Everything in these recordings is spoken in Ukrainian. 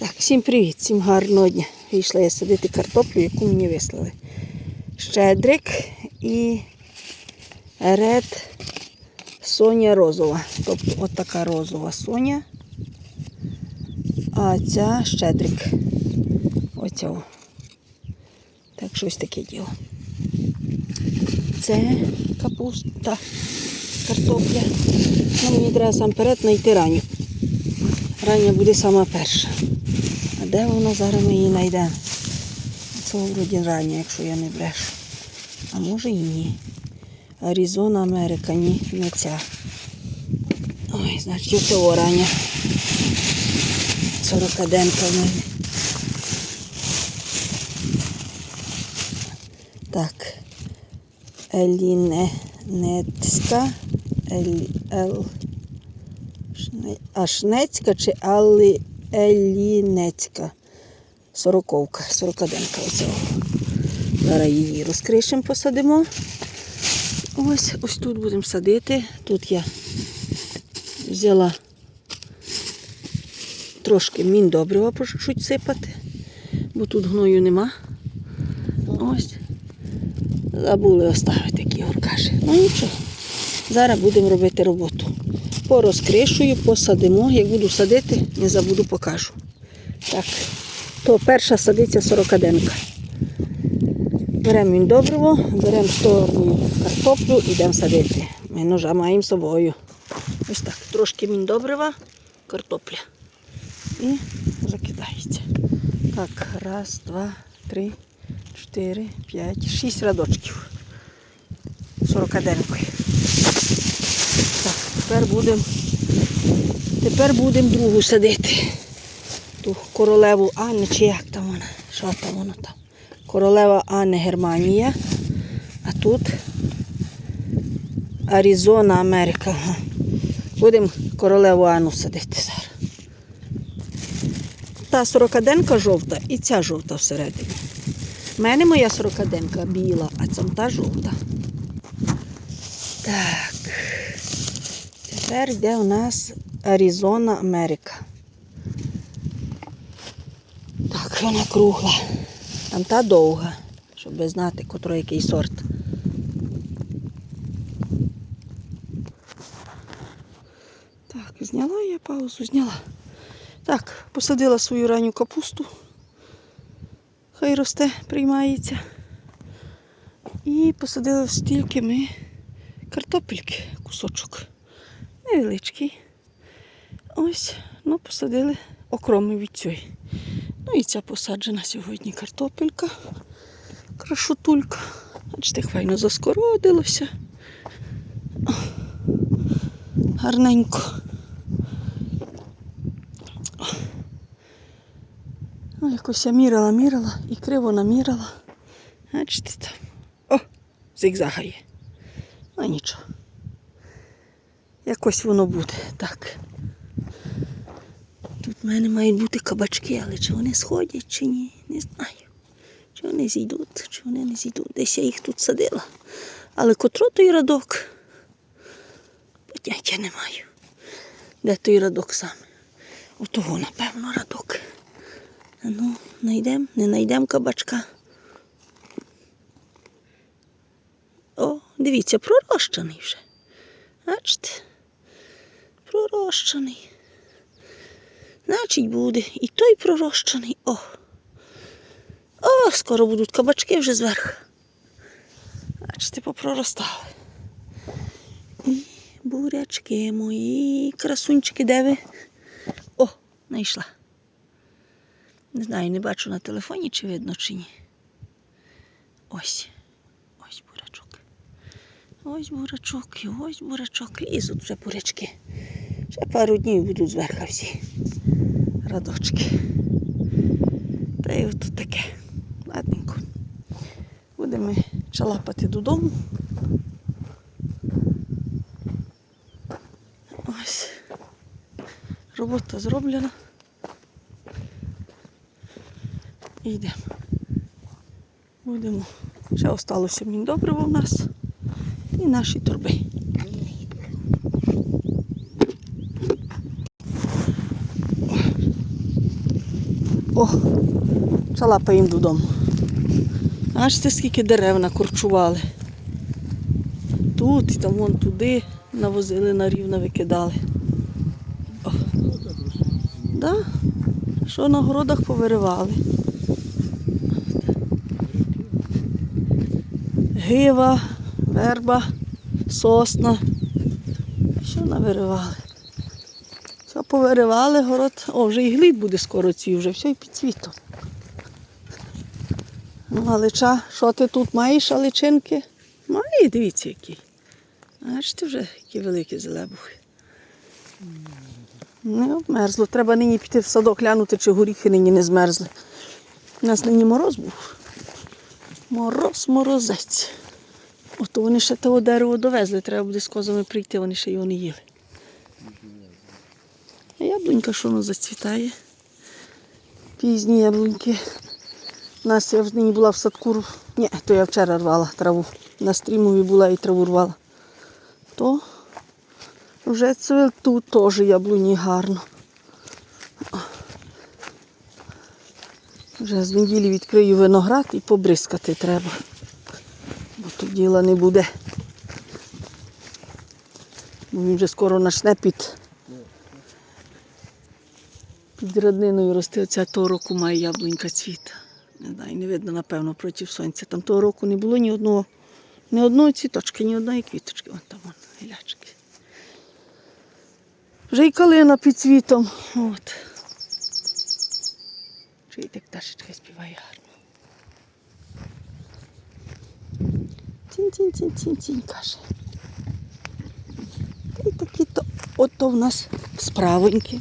Так, всім привіт, всім гарного дня. Вийшла я садити картоплю, яку мені вислали. Щедрик і ред Соня розова. Тобто от розова Соня. А ця щедрик. Оця. Так, щось таке діло. Це капуста, картопля. Ну, мені треба сам перед знайти ранню. Рання буде сама перша. Де вона зараз ми її знайдемо? Це вроді рання, якщо я не брешу. А може і ні. Аризона, Америка, ні, не ця. Ой, значить, оце рання. 40 денка в мене. Так. Елінецька. Ел, Шне- А чи Алли Елінецька? Сороковка, сорокаденка оцього. Зараз її розкришимо, посадимо. Ось, ось тут будемо садити. Тут я взяла трошки міндобрива чуть-чуть сипати, бо тут гною нема. Ось. Забули оставити, як Ігор каже. Ну нічого. Зараз будемо робити роботу. Порозкришую, посадимо. Як буду садити, не забуду, покажу. Так, то перша садиться сорокаденка. Беремо міндобриво, беремо сторону картоплю і йдемо садити. Ми ножа маємо з собою. Ось так, трошки міндобрива, картопля. І закидається. Так, раз, два, три, чотири, п'ять, шість рядочків. Сорокаденкою. Так, тепер будемо тепер будемо другу садити. Ту королеву Анни, чи як там вона? Що там воно там? Королева Анни Германія. А тут Аризона, Америка. Будемо королеву Анну садити зараз. Та сорокаденка жовта і ця жовта всередині. У мене моя сорокаденка біла, а ця та жовта. Так. Тепер йде у нас Аризона Америка. Так, вона кругла. Там та довга, щоб знати, котрий який сорт. Так, зняла я паузу, зняла. Так, посадила свою ранню капусту. Хай росте, приймається. І посадила стільки ми картопельки, кусочок. Невеличкий. Ось, ну, посадили окроми від цієї. Ну і ця посаджена сьогодні картопелька, крашутулька. Бачите, файно заскородилося. Гарненько. Ну, якось я мірила, мірила і криво намірила. Бачите там. О, зигзагає. Ну нічого. Якось воно буде. Так. Тут в мене мають бути кабачки, але чи вони сходять, чи ні, не знаю. Чи вони зійдуть, чи вони не зійдуть. Десь я їх тут садила. Але котро той радок? Поняття не маю. Де той радок саме? Отого, напевно, радок. Ну, знайдемо, не знайдемо кабачка. О, дивіться, пророщений вже. Бачите? Пророщений. Значить буде і той пророщений. О. О, скоро будуть кабачки вже зверху. Бачите, попроростали. І бурячки мої, красунчики, де ви? О, знайшла. Не знаю, не бачу на телефоні, чи видно, чи ні. Ось. Ось бурячок. Ось бурячок і ось бурячок. Лізуть вже бурячки. Ще пару днів будуть зверху всі радочки. Та й от таке. Ладненько. Будемо чалапати додому. Ось. Робота зроблена. І йдемо. Будемо. Ще осталося міндобриво в нас і наші торби. О, чалапаємо додому. Аж це скільки дерев накорчували. Тут і там вон туди навозили на рівно викидали. Да? Що на городах повиривали. Гива, верба, сосна. Що навиривали? Повиривали город. О, вже і глід буде скоро цвів, вже все і під цвітом. Ну, Галича, що ти тут маєш, аличинки? Має, дивіться, який. Бачите вже, які великі зелебухи. Не обмерзло. Треба нині піти в садок глянути, чи горіхи нині не змерзли. У нас нині мороз був. Мороз, морозець. Ото вони ще того дерево довезли, треба буде з козами прийти, вони ще його не їли. Яблунька що воно зацвітає? Пізні яблуньки. У нас я вже нині була в садку. Ні, то я вчора рвала траву. На стрімові була і траву рвала. То вже цвітуть теж яблуні гарно. Вже з неділі відкрию виноград і побризкати треба. Бо тут діла не буде. Бо він вже скоро почне під, під родниною рости. Оця того року має яблунька цвіт. Не знаю, не видно, напевно, проти сонця. Там того року не було ні одного, ні одної цвіточки, ні одної квіточки. Вон там вон, гілячки. Вже й калина під цвітом. От. Чуєте, як пташечка співає гарно. Тінь-тінь-тінь-тінь-тінь, каже. Та й такі то ото в нас справоньки.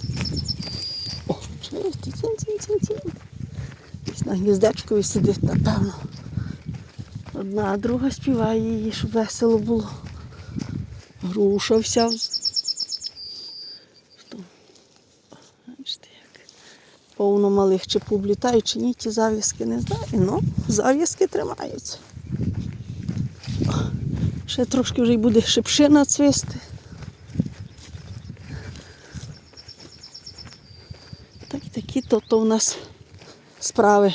О, чуєте, тінь-тінь-тінь-тінь. Десь на гніздечкові сидить, напевно. Одна, а друга співає її, щоб весело було. Груша вся. повно малих чи публітають, чи ні, ті зав'язки не знаю. Ну, зав'язки тримаються. Ще трошки вже й буде шипшина цвісти. Так, такі то, то в нас справи.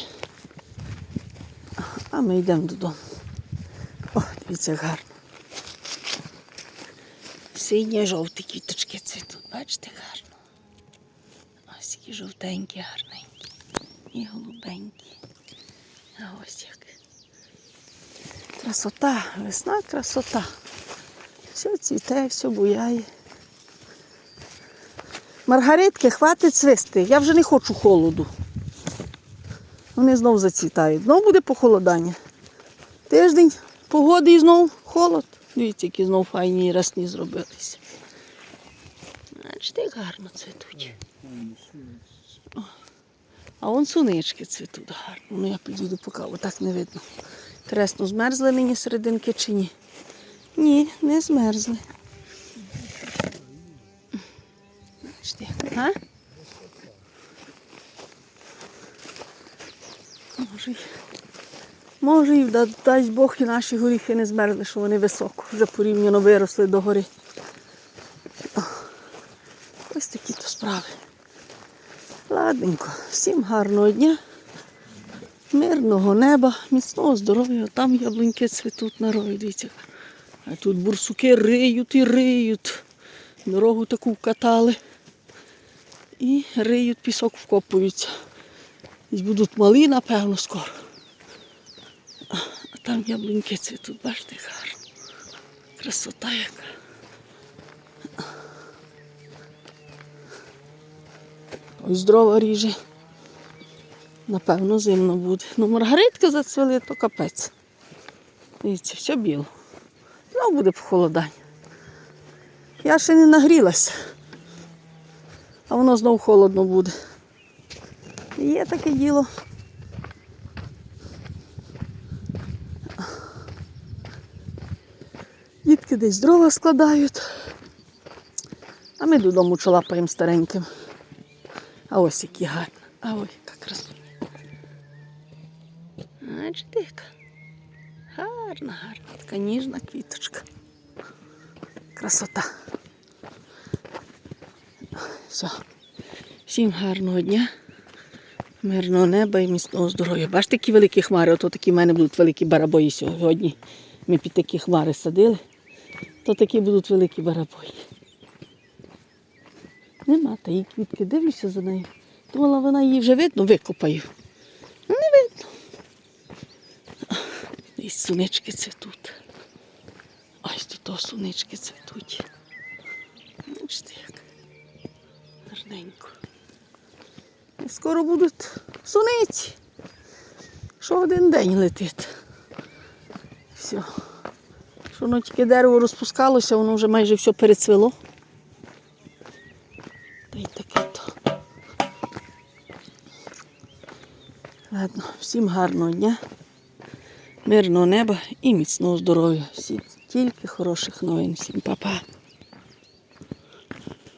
А ми йдемо додому. О, дивіться, гарно. Сині жовті квіточки цвітуть, бачите, гарно. Ось які жовтенькі, гарненькі. І голубенькі. А ось як. Красота, весна, красота. Все цвіте, все буяє. Маргаритки, хватить цвісти. Я вже не хочу холоду. Вони знов зацвітають. Знов буде похолодання. Тиждень погоди і знов холод. Дивіться, які знов файні рясні зробилися. Бачите, як гарно цвітуть. А вон сунички цвітуть гарно. Ну я підійду поки, отак не видно. Тресно, змерзли нині серединки чи ні? Ні, не змерзли. Бачите, як, а? Може, й- може да- дасть Бог і наші горіхи не змерзли, що вони високо, вже порівняно виросли до гори. Ось такі то справи. Ладненько, всім гарного дня, мирного неба, міцного здоров'я. Там яблуньки цвітуть на рові, дивіться. А тут бурсуки риють і риють. Дорогу таку вкатали. І риють, пісок вкопуються. Будуть малі, напевно, скоро. А там яблуньки цвітуть, бачите, гарно. Красота яка. Ось дрова ріже. Напевно, зимно буде. Ну, маргаритки зацвіли, то капець. Дивіться, все біло. Знову буде похолодання. Я ще не нагрілася, а воно знову холодно буде. Є таке діло. Дітки десь дрова складають, а ми додому чолапаємо стареньким. А ось які гарні. А ой, яка красуня. Бачите, яка гарна, гарна, така ніжна квіточка. Красота. Все. Всім гарного дня, Мирного неба і міцного здоров'я. Бачите, які великі хмари, ото такі в мене будуть великі барабої сьогодні. Ми під такі хмари садили, то такі будуть великі барабої. Нема та її квітки, дивлюся за нею. Думала, вона її вже видно, викопаю. Не видно. І сунички цвітуть. Ось тут сунички цвітуть. Бачите як. Гарненько. Скоро будуть суниці. Що один день летить. Все. Що воно тільки дерево розпускалося, воно вже майже все перецвело. Та й таке то. Ладно, всім гарного дня, мирного неба і міцного здоров'я. Всі тільки хороших новин. Всім па-па.